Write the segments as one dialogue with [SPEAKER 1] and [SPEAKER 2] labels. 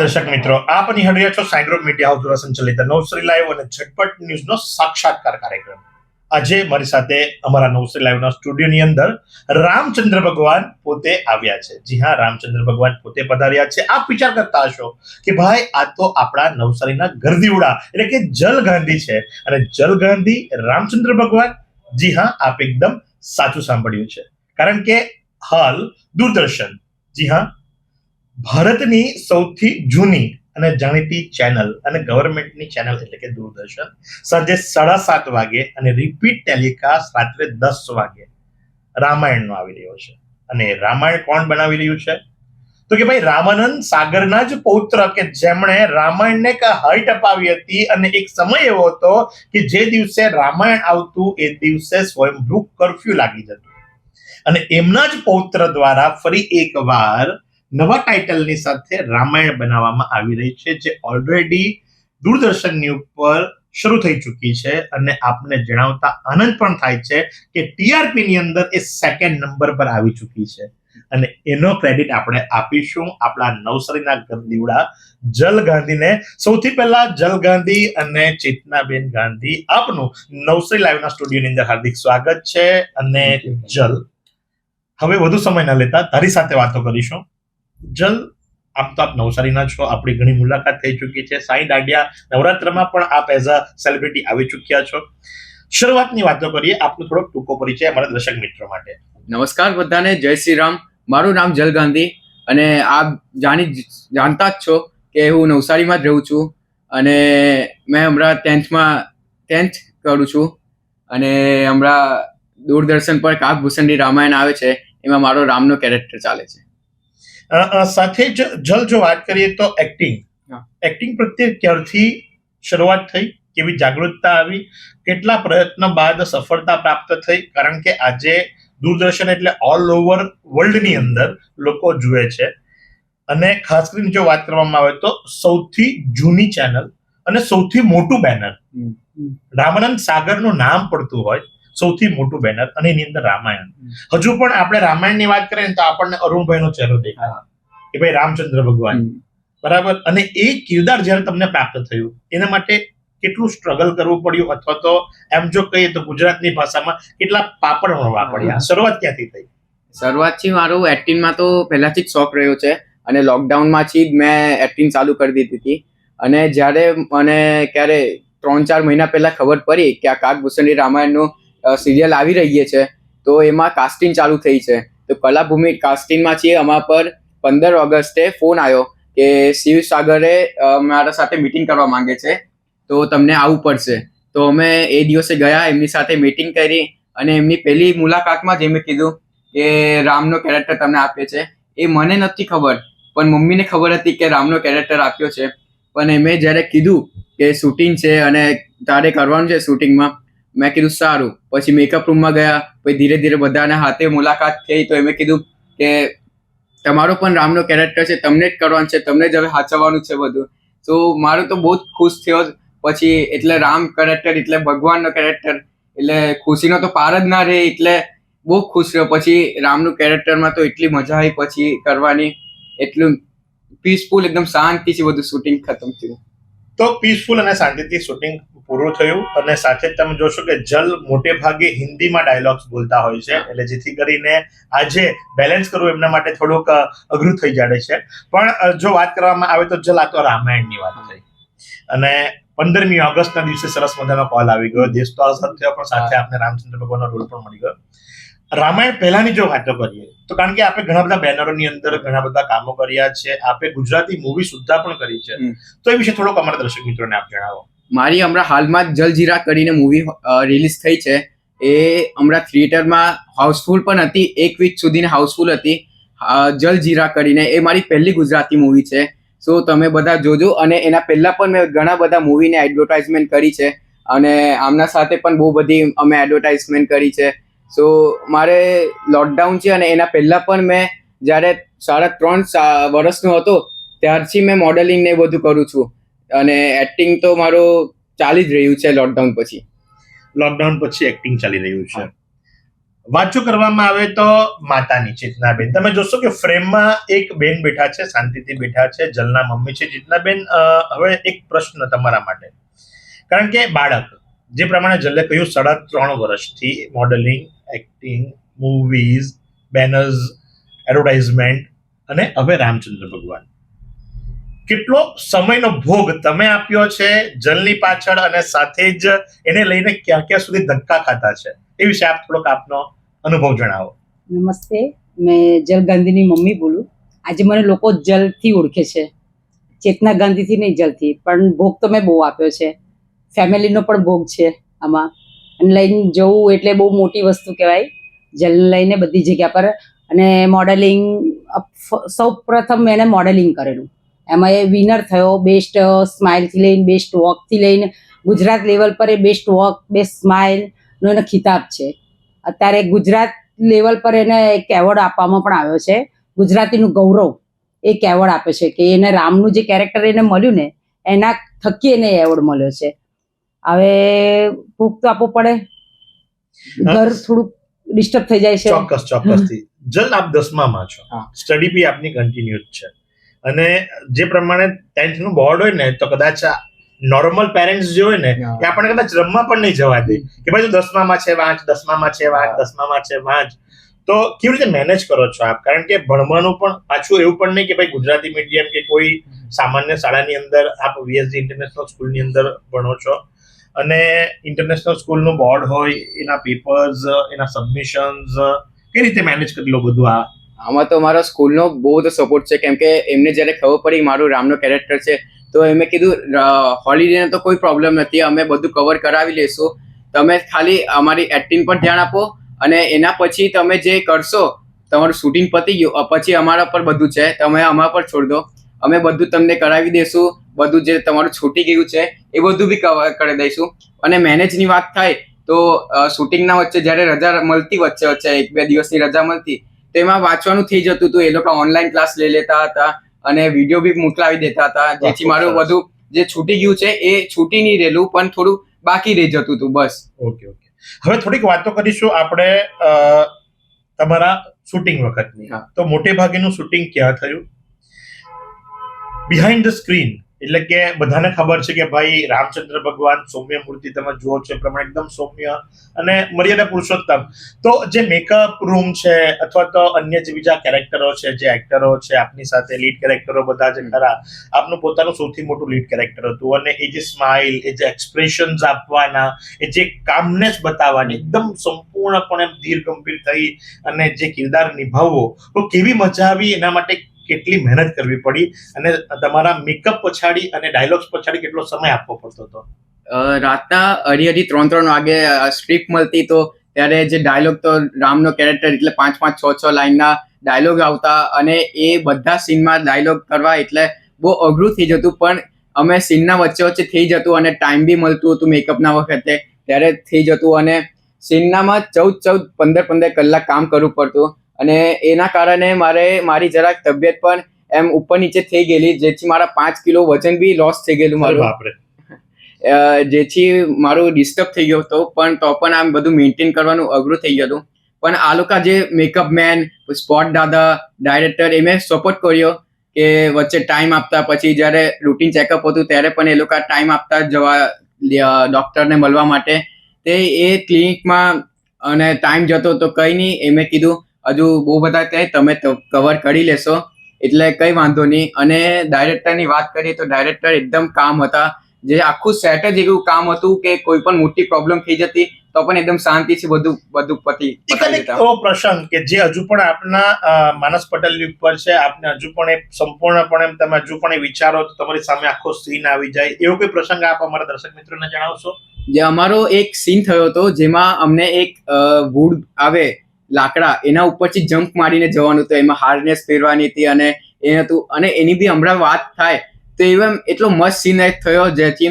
[SPEAKER 1] દર્શક મિત્રો આપ નિહાળી છો સાયગ્રોપ મીડિયા હાઉસ દ્વારા સંચાલિત નવશ્રી લાઈવ અને ઝટપટ ન્યૂઝનો સાક્ષાત્કાર કાર્યક્રમ. આજે મારી સાથે અમારા નવશ્રી લાઈવના સ્ટુડિયોની અંદર રામચંદ્ર ભગવાન પોતે આવ્યા છે. જી હા, રામચંદ્ર ભગવાન પોતે પધાર્યા છે. આપ વિચાર કરતા હશો કે ભાઈ, આ તો આપણા નવસારીના ગરદીવડા, એટલે કે જલ ગાંધી છે. અને જલ ગાંધી, રામચંદ્ર ભગવાન, જી હા, આપ એકદમ સાચું સાંભળ્યું છે. કારણ કે હાલ દૂરદર્શન, જી હા ભારતની સૌથી જૂની અને જાણીતી ચેનલ અને ગવર્મેન્ટની ચેનલ એટલે કે દૂરદર્શન સાંજે સાડા સાત વાગે અને રિપીટ ટેલિકાસ્ટ રાત્રે દસ વાગે રામાયણનો આવી રહ્યો છે. અને રામાયણ કોણ બનાવી રહ્યું છે? તો કે ભાઈ રામાનંદ સાગરના જ પૌત્ર કે જેમણે રામાયણને એક હાઈટ અપાવી હતી અને એક સમય એવો હતો કે જે દિવસે રામાયણ આવતું એ દિવસે સ્વયંભૂ કર્ફ્યુ લાગી જતું. અને એમના જ પૌત્ર દ્વારા ફરી એકવાર નવા ટાઇટલની સાથે રામાયણ બનાવવામાં આવી રહી છે જે ઓલરેડી દૂરદર્શનની ઉપર શરૂ થઈ ચૂકી છે અને આપને જણાવતા આનંદ પણ થાય છે કે ટીઆરપી ની અંદર એ સેકન્ડ નંબર પર આવી ચૂકી છે. અને એનો ક્રેડિટ આપણે આપીશું આપણા નવસારીના ગરદીવડા જલ ગાંધીને. સૌથી પહેલા જલ ગાંધી અને ચેતનાબેન ગાંધી આપનું નવસારી લાઈવના સ્ટુડિયોની અંદર હાર્દિક સ્વાગત છે અને જલ. હવે વધુ સમય ન લેતા તારી સાથે વાતો કરીશું. જલ આમ તો આપ નવસારીના છો, આપણી ઘણી મુલાકાત થઈ ચૂકી છે. સાઈ દાંડિયા નવરાત્રમાં પણ આપ એઝ અ સેલિબ્રિટી આવી ચૂક્યા છો. શરૂઆતની વાતો કરીએ, આપનો થોડોક ટૂંકો પરિચય અમારા દર્શક મિત્રો માટે.
[SPEAKER 2] નમસ્કાર બધાને, જય શ્રી રામ. મારું નામ જલ ગાંધી અને આપ જાણી જાણતા જ છો કે હું નવસારીમાં જ રહું છું અને મેં હમણાં ટેન્થમાં, ટેન્થ કરું છું અને હમણાં દૂરદર્શન પર કાકભૂષણની રામાયણ આવે છે, એમાં મારો રામનો કેરેક્ટર ચાલે છે.
[SPEAKER 1] સાથે જ જલ જો વાત કરીએ તો એક્ટિંગ એક્ટિંગ પ્રત્યે ક્યારથી શરૂઆત થઈ? કેવી જાગૃતતા આવી? કેટલા પ્રયત્ન બાદ સફળતા પ્રાપ્ત થઈ? કારણ કે આજે દૂરદર્શન એટલે ઓલ ઓવર વર્લ્ડની અંદર લોકો જુએ છે. અને ખાસ કરીને જો વાત કરવામાં આવે તો સૌથી જૂની ચેનલ અને સૌથી મોટું બેનર રામાનંદ સાગરનું નામ પડતું હોય. સૌથી મોટું બેનર અને એની અંદર રામાયણ. હજુ પણ આપણે રામાયણની વાત કરીએ તો આપણને અરુણભાઈનો ચહેરો દેખાય. કે ભાઈ રામચંદ્ર ભગવાન. બરાબર? અને એ કિરદાર જ્યારે તમને પ્રાપ્ત થયું એના માટે કેટલું સ્ટ્રગલ કરવું પડ્યું? અથવા તો એમ જો કહીએ તો ગુજરાતની ભાષામાં કેટલા પાપડ વણવા પડ્યા? શરૂઆત ક્યાંથી થઈ?
[SPEAKER 2] શરૂઆતથી મારું એક્ટિંગમાં તો પહેલાથી જ શોખ રહ્યો છે. અને લોકડાઉનમાંથી જ મેં એક્ટિંગ ચાલુ કરી દીધી હતી. અને જ્યારે મને ક્યારે ત્રણ ચાર મહિના પહેલા ખબર પડી કે આ કાકભૂષણની રામાયણનું સિરિયલ આવી રહી છે, તો એમાં કાસ્ટિંગ ચાલુ થઈ છે. તો કલાભૂમિ કાસ્ટિંગમાં છીએ અમારા પર પંદર ઓગસ્ટે ફોન આવ્યો કે શિવ સાગરે મારા સાથે મિટિંગ કરવા માંગે છે, તો તમને આવવું પડશે. તો અમે એ દિવસે ગયા, એમની સાથે મિટિંગ કરી અને એમની પહેલી મુલાકાતમાં જ એમણે કીધું કે રામનો કેરેક્ટર તમને આપે છે. એ મને નથી ખબર, પણ મમ્મીને ખબર હતી કે રામનો કેરેક્ટર આપ્યો છે. પણ મેં જ્યારે કીધું કે શૂટિંગ છે અને તારે કરવાનું છે શૂટિંગમાં મેં કીધું, સારું. પછી મેકઅપ રૂમમાં ગયા, પછી ધીરે ધીરે બધાના હાથે મુલાકાત થઈ તો એમે કીધું કે, તમારો પણ રામનો કેરેક્ટર છે, તમને જ કરવાનું છે, તમને જ હવે હાચવવાનું છે બધું. તો મારું તો બહુ જ ખુશ થયો પછી એટલે રામ કેરેક્ટર એટલે ભગવાનનો કેરેક્ટર એટલે ખુશીનો તો પાર જ ના રહે એટલે બહુ ખુશ રહ્યો. પછી રામનું કેરેક્ટરમાં તો એટલી મજા આવી પછી કરવાની. એટલું પીસફુલ એકદમ શાંતિથી બધું શૂટિંગ ખતમ થયું.
[SPEAKER 1] તો પીસફુલ અને શાંતિથી શૂટિંગ પૂરું થયું અને સાથે જ તમે જોશો કે જલ મોટે ભાગે હિન્દીમાં ડાયલોગ્સ બોલતા હોય છે. એટલે જેથી કરીને આજે બેલેન્સ કરવું એમના માટે થોડુંક અઘરું થઈ જાય છે. પણ જો વાત કરવામાં આવે તો જલ આ તો રામાયણની વાત થઈ. અને પંદરમી ઓગસ્ટના દિવસે સરસ મજાનો કોલ આવી ગયો. દેશ તો આઝાદ થયો પણ સાથે આપણે રામચંદ્ર ભગવાનનો રોલ પણ મળી ગયો. રામાયણ પહેલાની જો વાતો કરીએ તો કારણ કે આપણે ઘણા બધા બેનરોની અંદર ઘણા બધા કામો કર્યા છે. આપણે ગુજરાતી મૂવી સુદ્ધા પણ કરી છે. તો એ વિશે થોડોક અમારા દર્શક મિત્રોને આપ જણાવો.
[SPEAKER 2] મારી હમણાં હાલમાં જ જલજીરા કરીને મૂવી રિલીઝ થઈ છે. એ હમણાં થિયેટરમાં હાઉસફુલ પણ હતી. એક વીક સુધીની હાઉસફુલ હતી. જલજીરા કરીને. એ મારી પહેલી ગુજરાતી મૂવી છે. સો તમે બધા જોજો. અને એના પહેલાં પણ મેં ઘણા બધા મૂવીને એડવર્ટાઇઝમેન્ટ કરી છે. અને આમના સાથે પણ બહુ બધી અમે એડવર્ટાઇઝમેન્ટ કરી છે. સો મારે લોકડાઉન છે અને એના પહેલાં પણ મેં જ્યારે સાડા ત્રણ વર્ષનો હતો, ત્યારથી મેં મોડેલિંગ ને એ બધું કરું છું. અને એક્ટિંગ તો મારું ચાલી જ રહ્યું છે લોકડાઉન પછી.
[SPEAKER 1] લોકડાઉન પછી એક્ટિંગ ચાલી રહ્યું છે. વાંચું કરવામાં આવે તો માતાની ચેતનાબેન તમે જોશો કે ફ્રેમમાં એક બેન બેઠા છે, શાંતિથી બેઠા છે, જલના મમ્મી છે. ચેતનાબેન હવે એક પ્રશ્ન તમારા માટે. કારણ કે બાળક, જે પ્રમાણે જલ્લે કહ્યું, સાડા ત્રણ વર્ષથી modelling acting movies banners advertisement અને હવે રામચંદ્ર ભગવાન. કેટલો સમયનો ભોગ તમે આપ્યો છે જલની પાછળ અને સાથે જ એને લઈને ક્યાં ક્યાં સુધી ધક્કા ખાતા છે? એ વિશે આપ થોડોક આપનો અનુભવ જણાવો.
[SPEAKER 3] નમસ્તે. મેં જલ ગાંધીની મમ્મી બોલું. આજે મને લોકો જલથી ઓળખે છે. ચેતના ગાંધીથી નહીં જલથી, પણ ભોગ તો મેં બહુ આપ્યો છે. ફેમિલીનો પણ ભોગ છે આમાં. અને લઈને જવું એટલે બહુ મોટી વસ્તુ કહેવાય. જલને લઈને બધી જગ્યા પર. અને મોડેલિંગ સૌ પ્રથમ મેં એને મોડેલિંગ કરેલું. એમાં એ વિનર થયો બેસ્ટ સ્માઇલથી લઈને બેસ્ટ વોકથી લઈને ગુજરાત લેવલ પર એ બેસ્ટ વોક બેસ્ટ સ્માઇલનો એનો ખિતાબ છે. અત્યારે ગુજરાત લેવલ પર એને એક એવોર્ડ આપવામાં પણ આવ્યો છે. ગુજરાતીનું ગૌરવ એક એવોર્ડ આપે છે કે એને રામનું જે કેરેક્ટર એને મળ્યું ને એના થકી એને એવોર્ડ મળ્યો છે. હવે ભૂખ તો આપવું પડે. ઘર થોડુંક ડિસ્ટર્બ થઈ જાય છે.
[SPEAKER 1] ચોક્કસ ચોક્કસથી. જલ આપ દસમામાં છો. સ્ટડી બી આપની કન્ટિન્યુ છે. અને જે પ્રમાણે ટેન્થનું બોર્ડ હોય ને તો કદાચ નોર્મલ પેરેન્ટ્સ જે હોય ને એ આપણને કદાચ રમવા પણ નહીં જવા દે. કે ભાઈ દસમામાં છે વાંચ દસમામાં છે વાંચ. દસમામાં છે વાંચ. તો કેવી રીતે મેનેજ કરો છો આપ? કારણ કે ભણવાનું પણ પાછું એવું પણ નહીં કે ભાઈ ગુજરાતી મીડિયમ કે કોઈ સામાન્ય શાળાની અંદર આપ વીએસજી ઇન્ટરનેશનલ સ્કૂલની અંદર ભણો છો. અને ઇન્ટરનેશનલ સ્કૂલનું બોર્ડ હોય એના પેપર્સ એના સબમિશન્સ કઈ રીતે મેનેજ કરી લો બધું આ?
[SPEAKER 2] આમાં તો મારા સ્કૂલનો બહુ બધો સપોર્ટ છે. કેમ કે એમને જ્યારે ખબર પડી મારું રામનો કેરેક્ટર છે, તો એમે કીધું હોલિડેને તો કોઈ પ્રોબ્લેમ નથી. અમે બધું કવર કરાવી લઈશું તમે ખાલી અમારી એક્ટિંગ પર ધ્યાન આપો અને એના પછી તમે જે કરશો, તમારું શૂટિંગ પતી ગયું પછી અમારા પર બધું છે. તમે અમારા પર છોડ દો. અમે બધું તમને કરાવી દઈશું બધું જે તમારું છૂટી ગયું છે, એ બધું બી કવર કરી દઈશું. અને મેનેજની વાત થાય, તો શૂટિંગના વચ્ચે જ્યારે રજા મળતી વચ્ચે વચ્ચે એક બે દિવસની રજા મળતી તેમાં વાંચવાનું થઈ જતું હતું. એ લોકો ઓનલાઈન ક્લાસ લઈ લેતા હતા અને વીડિયો બી મોકલાવી દેતા હતા. જેથી મારું. બધું જે છૂટી ગયું છે એ છૂટી નહીં રહેલું પણ થોડું બાકી રહી જતું હતું બસ.
[SPEAKER 1] Okay okay. હવે થોડીક વાતો કરીશું આપણે તમારા શૂટિંગ વખતની.
[SPEAKER 2] હા.
[SPEAKER 1] તો મોટે ભાગેનું શૂટિંગ ક્યાં થયું? બિહાઇન્ડ ધ સ્ક્રીન એટલે કે બધાને ખબર છે કે ભાઈ રામચંદ્ર ભગવાન સૌમ્ય મૂર્તિ તમે જુઓ છો, એ પ્રમાણે એકદમ સૌમ્ય અને મર્યાદા પુરુષોત્તમ. તો જે મેકઅપ રૂમ છે અથવા તો અન્ય જે બીજા કેરેક્ટરો છે, જે એક્ટરો છે, આપની સાથે લીડ કેરેક્ટરો બધા જે ખરા, આપનું પોતાનું સૌથી મોટું લીડ કેરેક્ટર હતું. અને એ જે સ્માઇલ એ જે એક્સપ્રેશન્સ આપવાના, એ જે કામનેસ બતાવવાની, એકદમ સંપૂર્ણપણે ધીર ગંભીર થઈ અને જે કિરદાર નિભાવવો, તો કેવી મજા આવી એના માટે કેટલી મહેનત કરવી પડી અને તમારા મેકઅપ પછાડી અને ડાયલોગ્સ પછાડી કેટલો સમય આપવો પડતો હતો?
[SPEAKER 2] રાતના અઢી અઢી ત્રણ ત્રણ વાગે સ્ક્રિપ્ટ મળતી તો ત્યારે જે ડાયલોગ તો રામનો કેરેક્ટર એટલે પાંચ પાંચ છ છ લાઈનના ડાયલોગ આવતા અને એ બધા સીનમાં ડાયલોગ કરવા એટલે બહુ અઘરું થઈ જતું, પણ અમે સીનના વચ્ચે વચ્ચે થઈ જતું અને ટાઈમ બી મળતું હતું મેકઅપના વખતે, ત્યારે થઈ જતું અને સીનનામાં ચૌદ ચૌદ પંદર પંદર કલાક કામ કરવું પડતું. અને એના કારણે મારે મારી જરાક તબિયત પણ એમ ઉપર નીચે થઈ ગયેલી જેથી મારા પાંચ કિલો વજન બી લોસ થઈ ગયેલું મારું.
[SPEAKER 1] બાપરે.
[SPEAKER 2] જેથી મારું ડિસ્ટર્બ થઈ ગયો હતો પણ તો પણ આમ બધું મેન્ટેન કરવાનું અઘરું થઈ ગયું હતું પણ આ લોકો જે મેકઅપ મેન સ્પોટ દાદા ડાયરેક્ટર એ મેં સપોર્ટ કર્યો કે વચ્ચે ટાઈમ આપતા પછી જ્યારે રૂટીન ચેકઅપ હતું ત્યારે પણ એ લોકો ટાઈમ આપતા જવા ડોક્ટરને મળવા માટે. તે એ ક્લિનિકમાં અને ટાઈમ જતો તો કંઈ નહીં એ મેં કીધું હજુ બહુ બધા ત્યાં તમે કવર કરી લેશો. એટલે કંઈ વાંધો નહીં. અને ડાયરેક્ટરની વાત કરીએ તો ડાયરેક્ટર એકદમ કામ હતા. જે આખું સેટ જ એવું કામ હતું કે કોઈ પણ મોટી પ્રોબ્લેમ થઈ જતી તો પણ એકદમ શાંતિથી બધું બધું પતી
[SPEAKER 1] એવો પ્રસંગ કે જે હજુ પણ આપના માનસ પટેલ ઉપર છે. આપને હજુ પણ એ સંપૂર્ણપણે તમે હજુ પણ એ વિચારો તો તમારી સામે આખો સીન આવી જાય. એવો કોઈ પ્રસંગ આપ અમારા દર્શક મિત્રોને જણાવશો?
[SPEAKER 2] જે અમારો એક સીન થયો હતો જેમાં અમને એક વુડ આવે લાકડા એના ઉપરથી જમ્પ મારીને જવાનું હતું. એમાં હાર્નેસ પહેરવાની હતી અને એ હતું. અને એની બી હમણાં વાત થાય તો એવા એટલો મસ્ત સીન થયો જેથી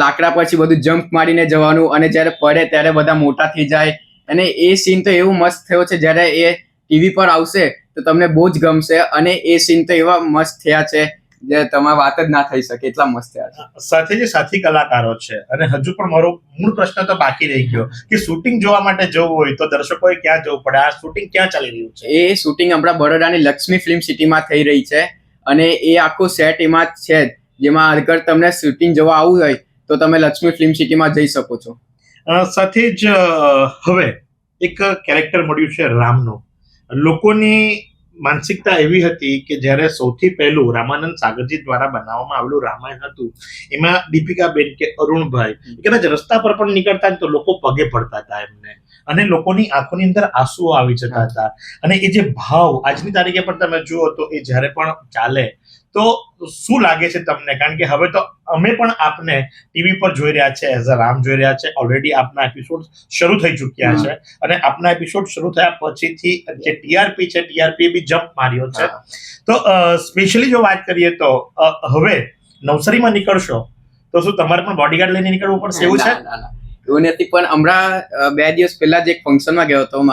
[SPEAKER 2] લાકડા પછી બધું જમ્પ મારીને જવાનું અને જ્યારે પડે ત્યારે બધા મોટા થઈ જાય. અને એ સીન તો એવું મસ્ત થયો છે, જ્યારે એ ટીવી પર આવશે તો તમને બહુ જ ગમશે અને એ સીન તો એવા મસ્ત થયા છે. જે તમારે વાત જ ના થઈ શકે એટલા મસ્ત છે.
[SPEAKER 1] સાથે જે સાથી કલાકારો છે અને હજુ પણ મારો મૂળ પ્રશ્ન તો બાકી રહી ગયો કે શૂટિંગ જોવા માટે જવું હોય તો દર્શકોએ ક્યાં જવું પડે? આ શૂટિંગ ક્યાં ચાલી રહ્યું છે?
[SPEAKER 2] એ શૂટિંગ આપણા બરોડાની લક્ષ્મી ફિલ્મ સિટીમાં થઈ રહી છે અને એ આખું સેટ એમાં જ છે. જેમાં અગર તમને શૂટિંગ જોવા આવવું હોય તો તમે લક્ષ્મી ફિલ્મ સિટીમાં જઈ શકો છો.
[SPEAKER 1] સાથે જ હવે એક કેરેક્ટર મળ્યું છે રામનું. લોકોની માનસિકતા એવી હતી કે જ્યારે સૌથી પહેલું રામાનંદ સાગરજી દ્વારા બનાવવામાં આવેલું રામાયણ હતું એમાં દીપિકાબેન કે અરુણભાઈ કદાચ રસ્તા પર પણ નીકળતા ને તો લોકો પગે પડતા હતા એમને. અને લોકોની આંખોની અંદર આંસુઓ આવી જતા હતા. અને એ જે ભાવ આજની તારીખે પણ તમે જુઓ તો એ જ્યારે પણ ચાલે તો શું લાગે છે તમને? કારણ કે હવે તો અમે પણ આપને ટીવી પર જોઈ રહ્યા છે એઝ અ રામ જોઈ રહ્યા છે. ઓલરેડી આપના એપિસોડ શરૂ થઈ ચૂક્યા છે અને આપના એપિસોડ શરૂ થયા પછીથી જે ટીઆરપી છે ટીઆરપી બી જમ્પ માર્યો છે. તો સ્પેશિયલી જો વાત કરીએ તો હવે નવસારીમાં નીકળશો તો શું તમારે પણ બોડીગાર્ડ લઈને નીકળવું પડશે એવું છે.
[SPEAKER 2] એવું નથી પણ હમણાં બે દિવસ પહેલા જ એક ફંક્શનમાં ગયો હતો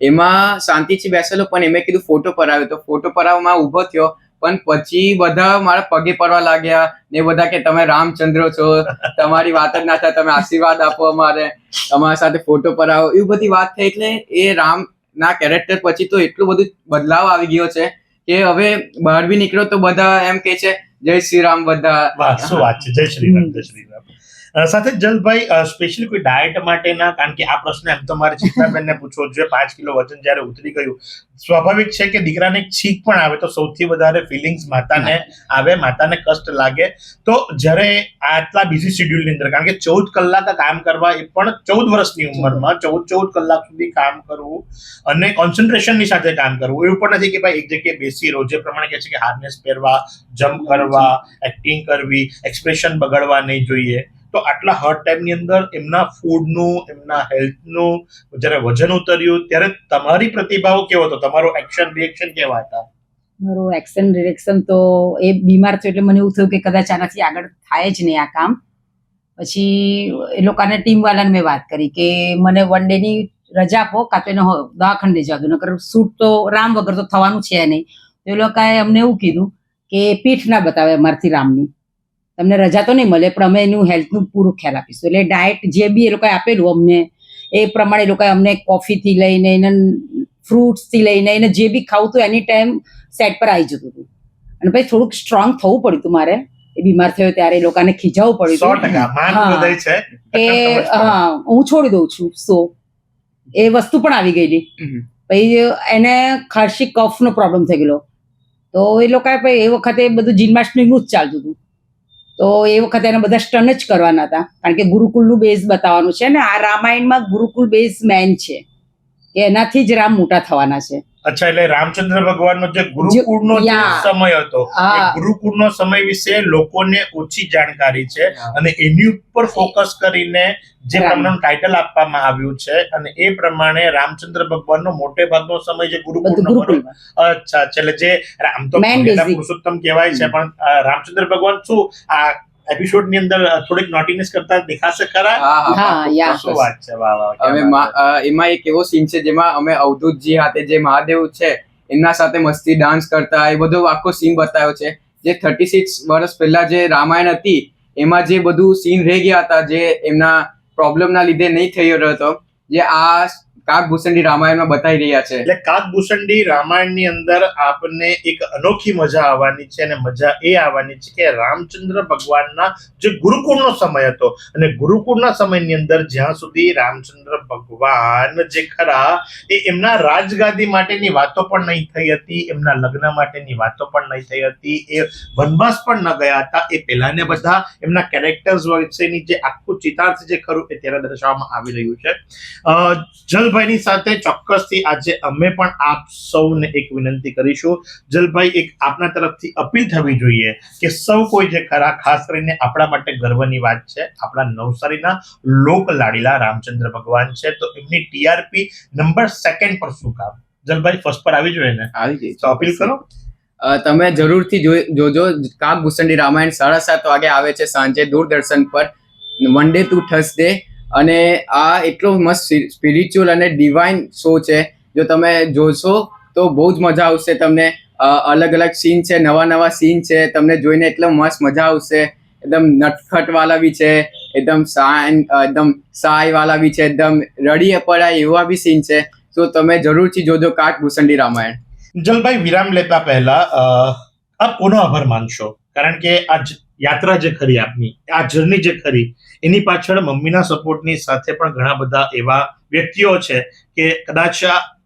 [SPEAKER 2] એમાં. શાંતિથી બેસેલો પણ એમે કીધું ફોટો પરાવ્યો તો ફોટો પરાવવામાં ઊભો થયો. પણ પછી બધા મારા પગે પડવા લાગ્યા ને બધા કે, તમે રામચંદ્ર છો. તમારી વાત જ ના થાય. તમે આશીર્વાદ આપો અમારે. તમારા સાથે ફોટો પરાવો એવી બધી વાત થઈ એટલે એ રામ ના કેરેક્ટર પછી તો એટલું બધું બદલાવ આવી ગયો છે કે હવે બહાર બી નીકળ્યો તો બધા એમ કે છે, જય શ્રી રામ બધા.
[SPEAKER 1] શું વાત છે. જય શ્રી રામ, જય શ્રી રામ. સાથે જલભાઈ સ્પેશિયલી કોઈ ડાયટ માટેના, કારણ કે આ પ્રશ્ન એમ તમારે મારે ચિત્રાબેનને પૂછવો જોઈએ. પાંચ કિલો વજન જ્યારે ઉતરી ગયું, સ્વાભાવિક છે કે દીકરાને છીક પણ આવે તો સૌથી વધારે ફિલિંગ્સ માતાને આવે, માતાને કષ્ટ લાગે. તો જ્યારે આટલા બિઝી શેડ્યુલની અંદર, કારણ કે ચૌદ કલાક કામ કરવા એ પણ ચૌદ વર્ષની ઉંમરમાં, ચૌદ ચૌદ કલાક સુધી કામ કરવું અને કોન્સન્ટ્રેશનની સાથે કામ કરવું, એવું પણ નથી કે ભાઈ એક જગ્યાએ બેસી રહો. જે પ્રમાણે કહે છે કે હાર્નેસ પહેરવા જમ્પ કરવા એક્ટિંગ કરવી એક્સપ્રેશન બગાડવા નહીં જોઈએ. તો આટલા હર્ટ ટાઈમની અંદર એમના ફૂડનું એમના હેલ્થનું જ્યારે વજન ઉતર્યું, ત્યારે તમારી પ્રતિભાવ કેવો હતો? તમારો એક્શન રિએક્શન કેવા હતા?
[SPEAKER 3] મારું એક્શન રિએક્શન તો એ બીમાર થયો એટલે મને એવું થયું કે કદાચ આનાથી આગળ થાય જ નહીં આ કામ. પછી એ લોકોને ટીમ વાળાને મેં વાત કરી કે મને વન ડેની રજા આપો, કાં તો એને દવાખાને લઈ દો નકર શૂટ તો રામ વગર તો થવાનું છે નહીં. તો એ લોકોએ અમને એવું કીધું કે પીઠ ના બતાવે અમારથી રામની. તમને રજા તો નહીં મળે પણ અમે એનું હેલ્થનું પૂરું ખ્યાલ આપીશું. એટલે ડાયટ જે બી એ લોકોએ આપેલું અમને એ પ્રમાણે એ લોકોએ અમને કોફીથી લઈને એને ફ્રૂટ્સથી લઈને એને જે બી ખાવું હતું એની ટાઈમ સેટ પર આવી જતું હતું. અને પછી થોડુંક સ્ટ્રોંગ થવું પડ્યું હતું મારે. એ બીમાર થયો ત્યારે એ લોકોને ખીજાવવું પડ્યું
[SPEAKER 1] છે.
[SPEAKER 3] કે હા હું છોડી દઉં છું. સો. એ વસ્તુ પણ આવી ગયેલી. પછી એને ખાસી કફનો પ્રોબ્લેમ થઈ ગયેલો. તો એ લોકોએ એ વખતે બધું જિમ્નાસ્ટિકનું જ ચાલતું હતું. તો એ વખતે એને બધા સ્ટન જ કરવાના હતા. કારણ કે ગુરુકુળનું બેઝ બતાવવાનું છે ને, આ રામાયણમાં ગુરુકુળ બેઝ મેન છે. કે એનાથી જ રામ મોટા થવાના છે.
[SPEAKER 1] અચ્છા એટલે રામચંદ્ર ભગવાનનો જે ગુરુકુળનો જે સમય હતો એ
[SPEAKER 3] નો
[SPEAKER 1] ગુરુકુળનો સમય વિશે લોકોને ઓછી જાણકારી છે અને એની ઉપર ફોકસ કરીને જે
[SPEAKER 3] રામ.
[SPEAKER 1] પ્રમાણેનું ટાઇટલ આપવામાં આવ્યું છે અને એ પ્રમાણે રામચંદ્ર ભગવાનનો મોટે ભાગનો સમય જે
[SPEAKER 3] ગુરુકુળ
[SPEAKER 1] ગુરુકુળનો અચ્છા. એટલે જે આમ તો પુરુષોત્તમ કહેવાય છે પણ રામચંદ્ર ભગવાન શું આ એપિસોડની અંદર થોડીક નોટીનેસ કરતા દેખાશે ખરા?
[SPEAKER 2] હા હા
[SPEAKER 3] હા,
[SPEAKER 1] શું વાત છે? વાહ
[SPEAKER 2] હવે એમાં એક એવો સીન છે જેમાં અમે અવધૂતજી હાથે જે મહાદેવ છે એમના સાથે મસ્તી ડાન્સ કરતા એ બધો આખો સીન બતાવ્યો છે. જે થર્ટી સિક્સ વર્ષ પહેલા જે રામાયણ હતી એમાં જે બધું સીન રહી ગયા હતા જે એમના પ્રોબ્લેમના લીધે નહીં થઈ રહ્યો હતો જે આ કાકભૂષણની રામાયણમાં બતાવી રહ્યા છે.
[SPEAKER 1] એટલે કાકભૂષણી રામાયણની અંદર આપને એક અનોખી મજા આવવાની છે અને મજા એ આવવાની છે કે રામચંદ્ર ભગવાનના જે ગુરુકુળનો સમય હતો અને ગુરુકુળના સમયની અંદર જ્યાં સુધી રામચંદ્ર ભગવાન જે ખરા એ એમના રાજગાદી માટેની વાતો પણ નહીં થઈ હતી એમના લગ્ન માટેની વાતો પણ નહીં થઈ હતી એ વનવાસ પણ ન ગયા હતા એ પહેલાને બધા એમના કેરેક્ટર્સ વિશેની જે આખું ચિતાર્થ જે ખરું એ ત્યારે દર્શાવવામાં આવી રહ્યું છે. અ, જલભાઈની સાથે ચોક્કસથી આજે અમે પણ આપ સૌને એક વિનંતી કરીશું. જલભાઈ એક આપના તરફથી અપીલ થવી જોઈએ કે સૌ કોઈ જે ખરા ખાસ કરીને આપણા માટે ગર્વની વાત છે આપણા નવસારીના લોક લાડીલા રામચંદ્ર ભગવાન છે તો એમની ટીઆરપી નંબર સેકન્ડ પર શું કામ? જલભાઈ ફર્સ્ટ પર આવી જોઈએ ને?
[SPEAKER 2] આવી જઈએ
[SPEAKER 1] તો અપીલ કરો.
[SPEAKER 2] તમે જરૂરથી જોજો ભૂસંડી રામાયણ સાડા સાત વાગે આવે છે સાંજે દૂરદર્શન પર. વન ડે ટુ થર્સડે અને આ એટલો મસ્ત સ્પિરિચ્યુઅલ અને ડિવાઇન શો છે. જો તમે જોશો તો બહુ જ મજા આવશે તમને. અલગ અલગ સીન છે, નવા નવા સીન છે. તમને જોઈને એટલો મસ્ત મજા આવશે. એકદમ નટખટ વાળા બી છે, એકદમ સાન, એકદમ સાય વાળા બી છે, એકદમ રડી પડાય એવા બી સીન છે. તો તમે જરૂરથી જોજો કાટ ભૂસંડી રામાયણ.
[SPEAKER 1] જલભાઈ વિરામ લેતા પહેલા આપ કોનો આભાર માનશો? કારણ કે આ યાત્રા જે ખરી આપની, આ જર્ની જે ખરી, એની પાછળ મમ્મીના સપોર્ટની સાથે પણ ઘણા બધા એવા વ્યક્તિઓ છે કે કદાચ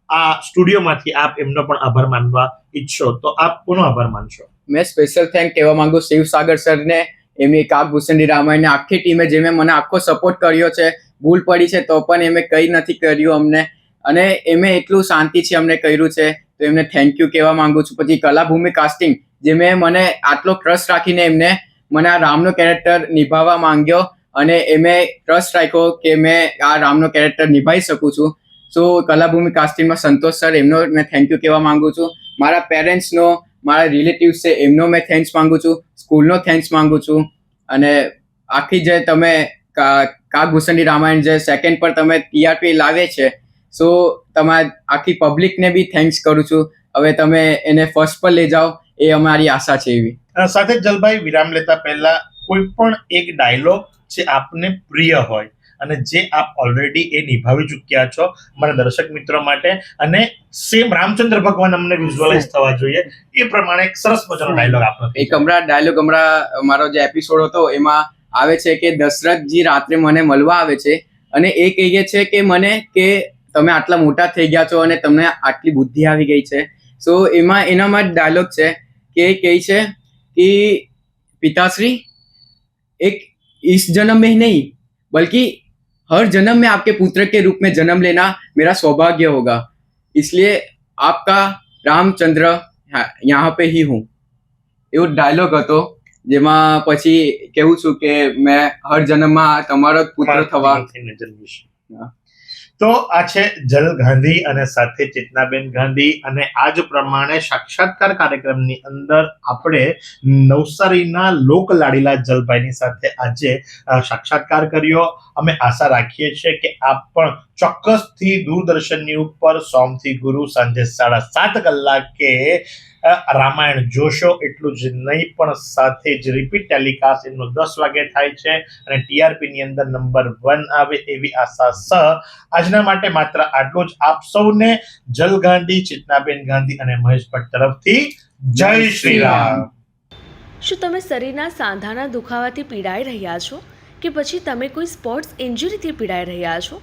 [SPEAKER 1] આ- સ્ટુડિયોમાંથી આપ એમનો પણ આભાર માનવા ઈચ્છો. તો આપ કોનો આભાર માનશો?
[SPEAKER 2] મેં સ્પેશિયલ થેન્ક કહેવા માંગુ શિવસાગર સરને, એમની કાક ભૂસંડી રામાયણને આખી ટીમે જે મેં મને આખો સપોર્ટ કર્યો છે, ભૂલ પડી છે તો પણ એમે કંઈ નથી કર્યું અમને. અને એમે એટલું શાંતિથી અમને કર્યું છે, તો એમને થેન્ક યુ કહેવા માંગુ છું. પછી કલાભૂમિ કાસ્ટિંગ જે મેં મને આટલો ટ્રસ્ટ રાખીને એમને મને આ રામનો કેરેક્ટર નિભાવવા માંગ્યો અને એમે ટ્રસ્ટ રાખ્યો કે મેં આ રામનો કેરેક્ટર નિભાવી શકું છું. સો કલાભૂમિ કાસ્ટિંગમાં સંતોષ સર એમનો મેં થેન્ક યુ કહેવા માંગુ છું. મારા પેરેન્ટ્સનો મારા રિલેટિવ્સ છે, એમનો મેં થેન્ક્સ માંગુ છું. સ્કૂલનો થેન્ક્સ માંગુ છું. અને આખી જે તમે કા કાક રામાયણ જે સેકન્ડ પર તમે ટીઆરપી લાવે છે સો તમારા આખી પબ્લિકને બી થેન્ક્સ કરું છું. હવે તમે એને ફર્સ્ટ પર લઈ જાઓ. એ અમારી આશા છે એવી.
[SPEAKER 1] સાથે જલભાઈ વિરામ લેતા પહેલા કોઈ પણ એક ડાયલોગ જે આપને પ્રિય હોય અને જે આપ ઓલરેડી એ નિભાવી ચૂક્યા છો મારા દર્શક મિત્રો માટે અને સેમ રામચંદ્ર ભગવાન અમને વિઝ્યુઅલાઇઝ થવા જોઈએ. એ પ્રમાણે એક સરસ મજાનો ડાયલોગ આપનો
[SPEAKER 2] એક હમણાં ડાયલોગ હમણાં મારો જે એપિસોડ હતો એમાં આવે છે કે દશરથજી રાત્રે મને મળવા આવે છે અને એ કહીએ છે કે મને કે તમે આટલા મોટા થઈ ગયા છો અને તમને આટલી બુદ્ધિ આવી ગઈ છે. સો એમાં એનામાં જ ડાયલોગ છે. કે એ કહે છે કે पिताश्री एक इस जन्म में ही नहीं बल्कि हर जन्म में आपके पुत्र के रूप में जन्म लेना मेरा सौभाग्य होगा इसलिए आपका रामचंद्र यहाँ- यहाँ पे ही हूँ એવો ડાયલોગ હતો જેમાં પછી કેવું છું કે મેં હર જન્મમાં તમારો જ પુત્ર થવા
[SPEAKER 1] થઈને જન્મીશ. તો આ છે જલ ગાંધી અને સાથે ચેતનાબેન ગાંધી અને આજ પ્રમાણે સાક્ષાત્કાર કાર્યક્રમની અંદર આપણે નવસારીના લોક લાડીલા જલભાઈની સાથે આજે સાક્ષાત્કાર કર્યો. અમે આશા રાખીએ છીએ કે આપ પણ ચોક્કસથી દૂરદર્શનની ઉપર સોમથી ગુરુ સાંજે સાડા સાત કલાકે રામાયણ જોશો એટલું જ નહીં પણ સાથે જ રિપીટ ટેલિકાસ્ટ એમનો દસ વાગે થાય છે અને ટીઆરપી ની અંદર નંબર વન આવે એવી આશા સ આજના માટે માત્ર આટલું જ. આપ સૌને જલ ગાંધી ચિતનાબેન ગાંધી અને મહેશ ભટ્ટ તરફથી જય શ્રી રામ.
[SPEAKER 4] શું તમે શરીરના સાંધાના દુખાવાથી પીડાઈ રહ્યા છો? કે પછી તમે કોઈ સ્પોર્ટ્સ ઇન્જરીથી પીડાઈ રહ્યા છો?